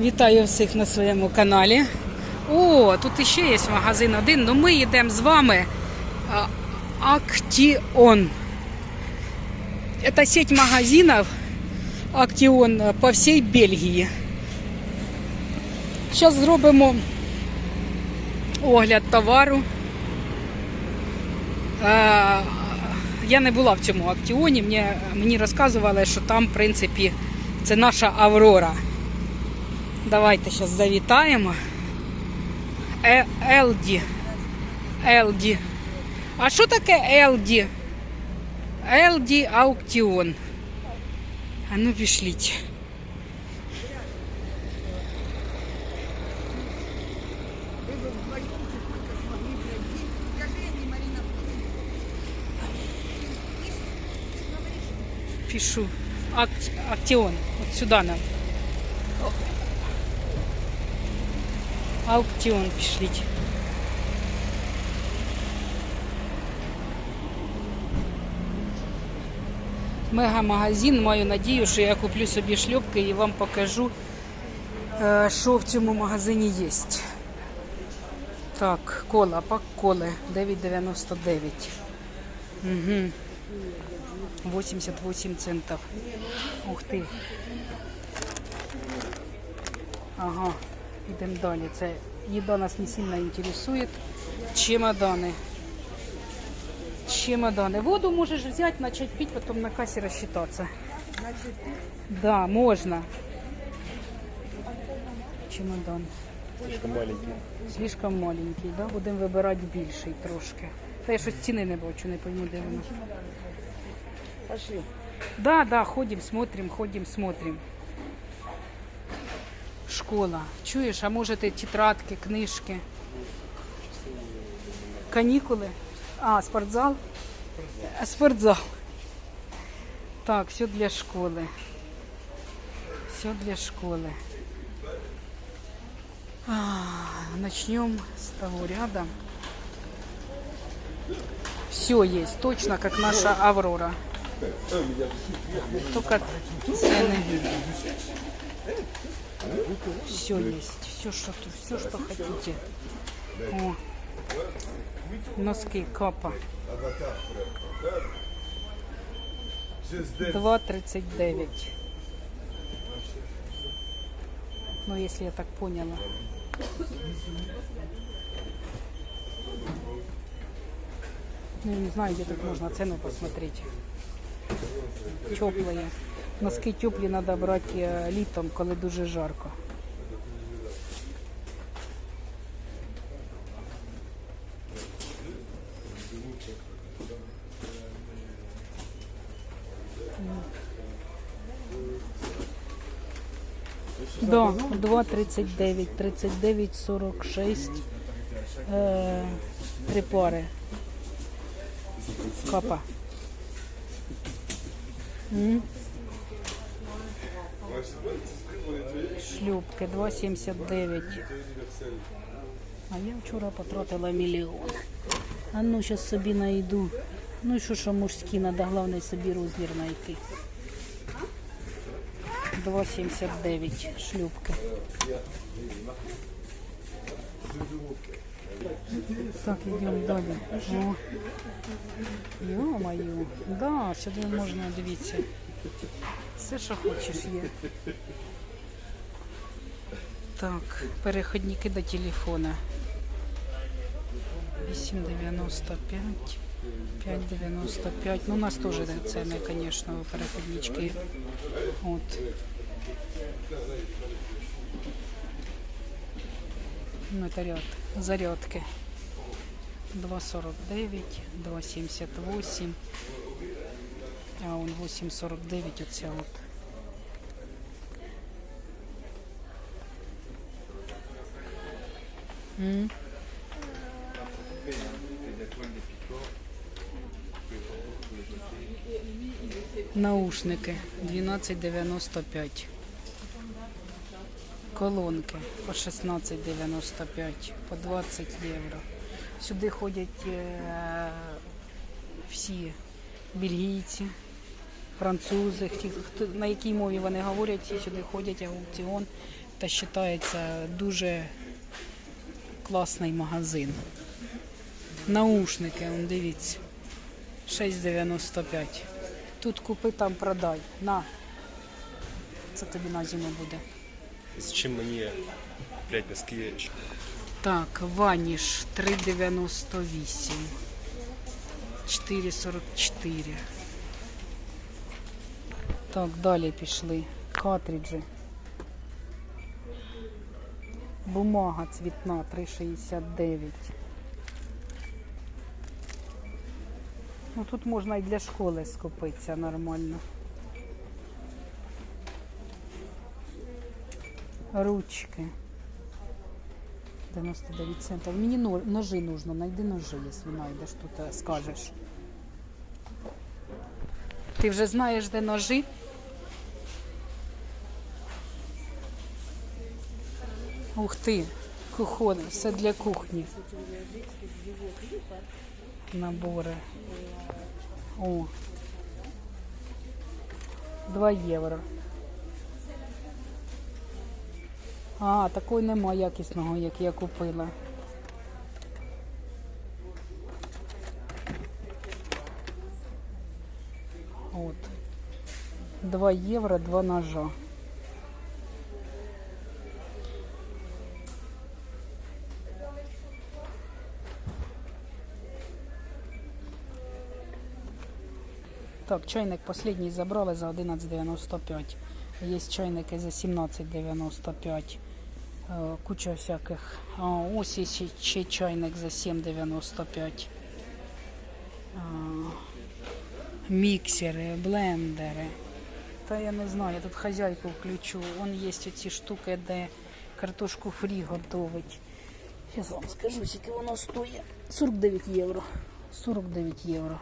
Вітаю всіх на своєму каналі. О, тут іще є магазин один, але ми йдемо з вами Актіон. Це сеть магазинів Актіон по всій Бельгії. Зараз зробимо огляд товару. Я не була в цьому Актіоні, мені розказували, що там, в принципі, це наша Аврора. Давайте зараз завітаємо. Е, Елді. Елді. А що таке Елді? Елді аукціон. А ну пішліть. Вы бы вдвоем тихонько смогли пройти. Аукціон пішліть. Мега-магазин. Маю надію, що я куплю собі шльопки і вам покажу, е, що в цьому магазині є. Так, кола, пак коли 9,99. Угу. 88 центов. Ух ти. Ага, йдемо далі. Це їда нас не сильно інтересує. Чемодани. Чемодани. Воду можеш взяти, начать пить, потом на касі розчитатися. Да, можна. Чемодан. Слишком маленький. Слишком маленький, да? Будемо вибирати більший трошки. Та я щось ціни не бачу, не пойму, де вона. пошли. Да, да, ходим, смотрим, ходим, смотрим. Школа. Чуєш, а може ти тетрадки, книжки? Канікули? А, спортзал? Спортзал. Так, все для школи. Все для школи. А, начнем с того ряда. Все есть, точно как наша Аврора. Только цены. Все есть, все что все что хотите. О. Носки капа. 2,39. Ну, если я так поняла. Ну, не знаю, где тут можно цену посмотреть. Теплые. Носки теплі треба брати е, літом, коли дуже жарко. Да, 2,39, 39,46. Е, три пари. Капа. М. Шлюпки 2,79. А я вчора потратила мільйон. А ну, зараз собі найду. Ну і що, що мужські, треба головне собі розмір знайти. 2,79 шлюпки. Так, йдемо далі. О. Йо-моє. Да, сюди можна, дивіться. Все, що хочеш, є. Так, переходники до телефона. 8,95. 5,95. Ну, у нас теж ціни, звісно, переходнички. От. Ну, это ряд. Зарядки. 2,49, 2,78. А он 8,49 оця от. М. Наушники 12,95. Колонки по 16,95, по 20 євро. Сюди ходять е, всі бельгійці, французи, ті, хто, на якій мові вони говорять, сюди ходять, аукціон Це вважається дуже класний магазин. Наушники, он, дивіться. 6,95. Тут купи, там продай. На. Це тобі на зиму буде. Зачем мне куплять носки? Так, ваніш 3,98. 4,44. Так, далі пішли. Картриджі. Бумага цвітна 3,69. Ну тут можна і для школи скупитися нормально. Ручки. 99 центов. Мені ножи нужно. Найди ножи, якщо знайдеш тут, е, скажеш. Ти вже знаєш, де ножи? Ух ти, кухонне, все для кухні. Набори. О. 2 євро. А, такої нема якісного, як я купила. От. 2 євро, 2 ножа. Так, чайник последний забрали за 11,95. Є чайники за 17,95. Е, Куча всяких. А, ось є ще, чайник за 7,95. А, Міксери, блендери. Та я не знаю, я тут хазяйку включу. Вон є ці штуки, де картошку фрі готовить. Зараз вам скажу, скільки воно стоїть. 49 євро. 49 євро.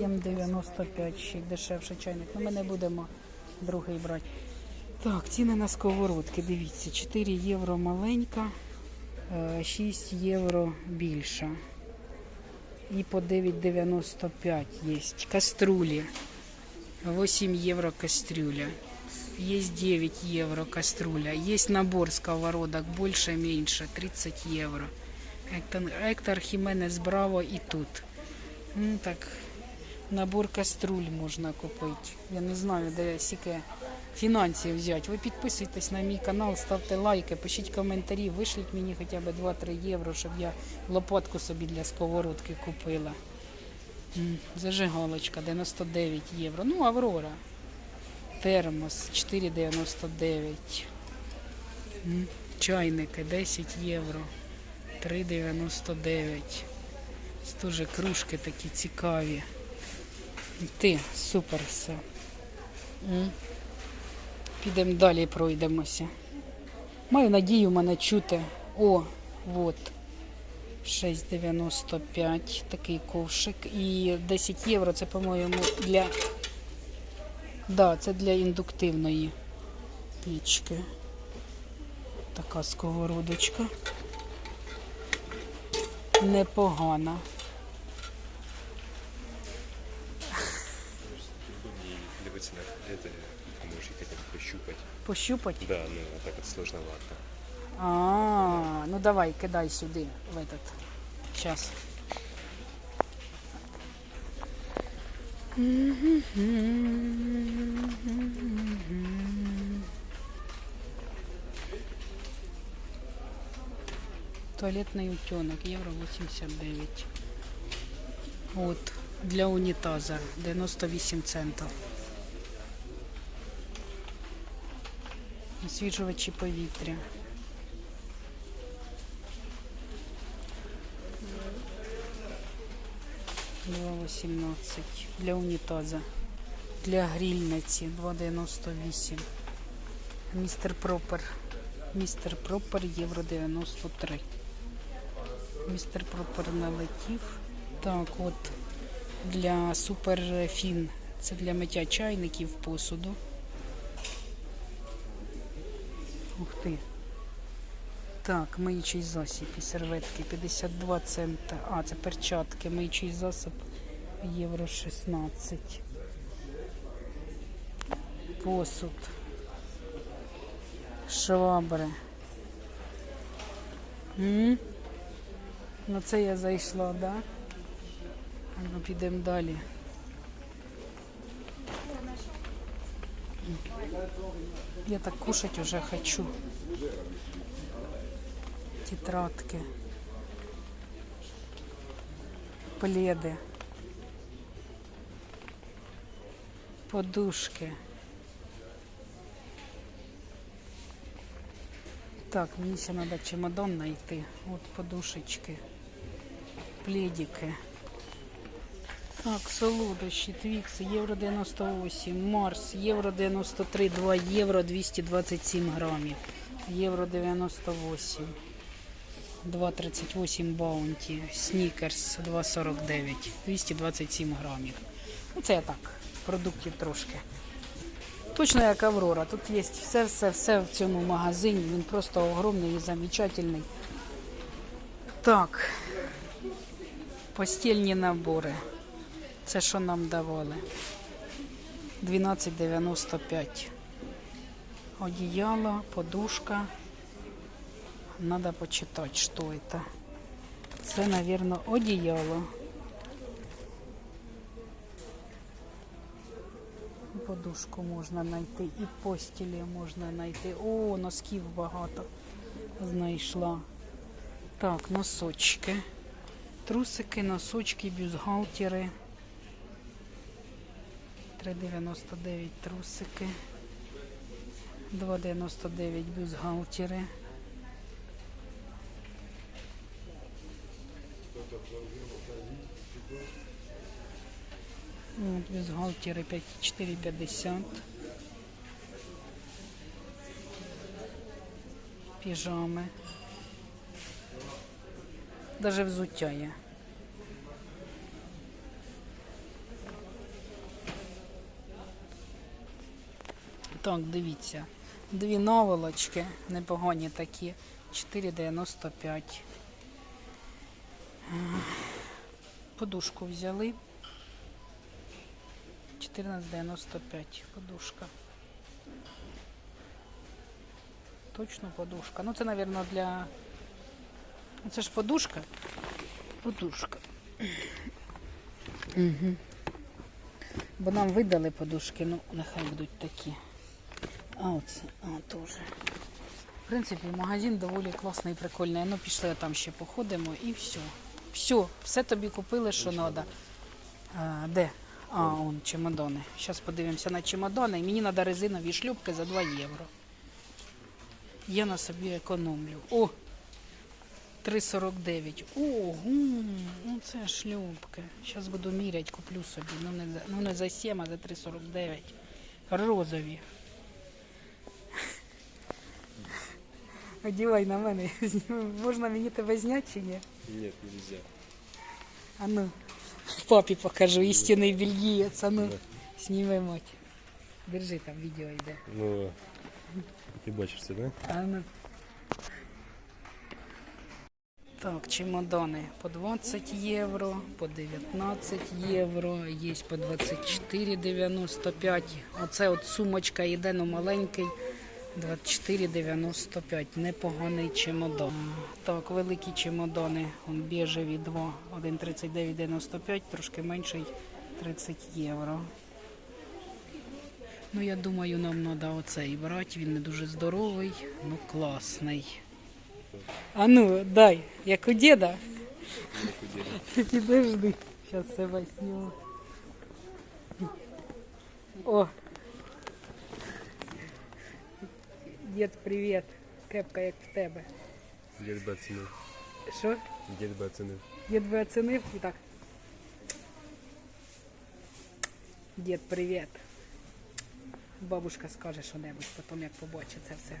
7,95 ще й дешевше чайник. Ну, ми не будемо другий брати. Так, ціни на сковородки. Дивіться, 4 євро маленька, е, 6 євро більша. І по 9,95 є. Каструлі. 8 євро кастрюля. Есть 9 евро кастрюля. Есть набор сковородок больше, меньше, 30 евро. Ектор, Ектор Хіменес Браво і тут. Ну, так, набор каструль можна купити. Я не знаю, де стільки фінансів взяти. Ви підписуйтесь на мій канал, ставте лайки, пишіть коментарі, вишліть мені хоча б 2-3 євро, щоб я лопатку собі для сковородки купила. Зажигалочка 99 євро. Ну, Аврора. Термос 4,99. Чайники 10 євро. 3,99. Це Дуже кружки такі цікаві. Ти, супер все. Підемо далі пройдемося. Маю надію мене чути. О, от. 6,95 такий ковшик. І 10 євро це, по-моєму, для Да, це для індуктивної пічки. Така сковородочка. Непогана. пощупать. Пощупать? Да, ну а так вот сложновато. А, ну давай, кидай сюди, в этот. Сейчас. Туалетний утенок, євро 89. От, для унітаза 98 центів. Освіжувачі повітря. 2,18 для унітаза. Для грільниці 2,98. Містер Пропер. Містер Пропер євро 93. Містер Пропер налетів. Так, от для суперфін. Це для миття чайників, посуду. Ух. Так, миючий засіб і серветки 52 цента. А, це перчатки, миючий засіб євро 16. Посуд. Швабри. Ну це я зайшла, да? А ну підемо далі. Я так кушать уже хочу. Тетрадки. Пледи. Подушки. Так, мені ще треба чемодан знайти. От подушечки, пледики. Так, солодощі, твікс, євро 98, Марс, євро 93, 2 євро 227 грамів, євро 98, 2,38 баунті, снікерс 2,49, 227 грамів. Ну, це я так, продуктів трошки. Точно як Аврора. Тут є все, все, все в цьому магазині. Він просто огромний і замечательний. Так. Постільні набори. Це що нам давали? 12,95. Одіяло, подушка. Надо почитати, що це. Це, мабуть, одіяло. Подушку можна знайти і постілі можна знайти. О, носків багато знайшла. Так, носочки. Трусики, носочки, бюстгальтери. 3,99 трусики. 2,99 бюстгальтери. От, бюстгальтери 4,50. Піжами. Даже взуття є. Так, дивіться. Дві наволочки, непогані такі. 4,95. Подушку взяли. 14,95 подушка. Точно подушка. Ну, це, мабуть, для. Це ж подушка. Подушка. Угу. Бо нам видали подушки, ну, нехай будуть такі. А оце, а, теж. В принципі, магазин доволі класний і прикольний. Ну, пішли там ще походимо і все. Все, все тобі купили, що треба. Де? А, он чемодани. Зараз подивимося на чемодани. Мені треба резинові шлюпки за 2 євро. Я на собі економлю. О! 3,49. Ого, ну це шлюпки. Зараз буду міряти, куплю собі. Ну не, за- ну не за 7, а за 3,49. Розові. Одівай на мене. Можна мені тебе зняти чи ні? Нет, нельзя. А ну, папі покажу, істинний бельгієць. А ну, Да. сніми мать. Держи, там відео йде. Ну, ты бачишься, да? А ну. Так, чемодани по 20 євро, по 19 євро, є по 24,95. Оце от сумочка йде, ну маленький. 24,95. Непоганий чемодан. Так, великі чемодани. Он біжеві 2, 1,39,95, трошки менший 30 євро. Ну, я думаю, нам треба оцей брати. Він не дуже здоровий, ну класний. А ну, дай, як у діда. Підожди. Зараз себе зніму. О. Дід, привіт. Кепка як в тебе. Дед бы оценил. Що? Дед бы оценил. Дід би оцінив і так. Дід, привіт. Бабушка скаже що-небудь, потім як побачить це все.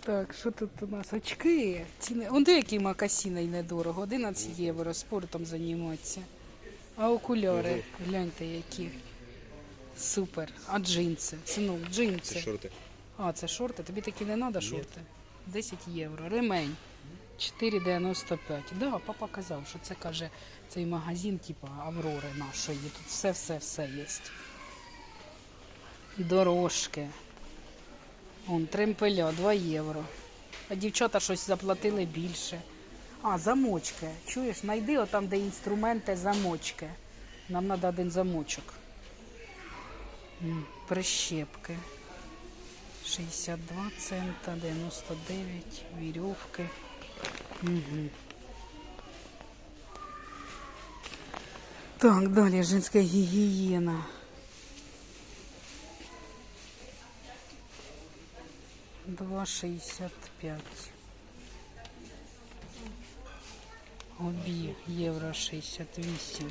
Так, що тут у нас? Очки. Ціни. Он де який макасіний недорого. 11 євро спортом займатися. А окуляри, гляньте які. Супер. А джинси? Синок, джинси. Это шорты. А, це шорти? Тобі такі не треба шорти? 10 євро. Ремень. 4,95. Да, папа казав, що це каже цей магазин, типа Аврори нашої. Тут все-все-все є. Дорожки. Он тремпеля 2 євро. А дівчата щось заплатили більше. А, замочки. Чуєш, знайди отам, де інструменти, замочки. Нам треба один замочок. Прищепки. 62 цента, 99, вірьовки. Угу. Так, далі женська гігієна. Два шістдесят п'ять. Обі євро шістдесят вісім.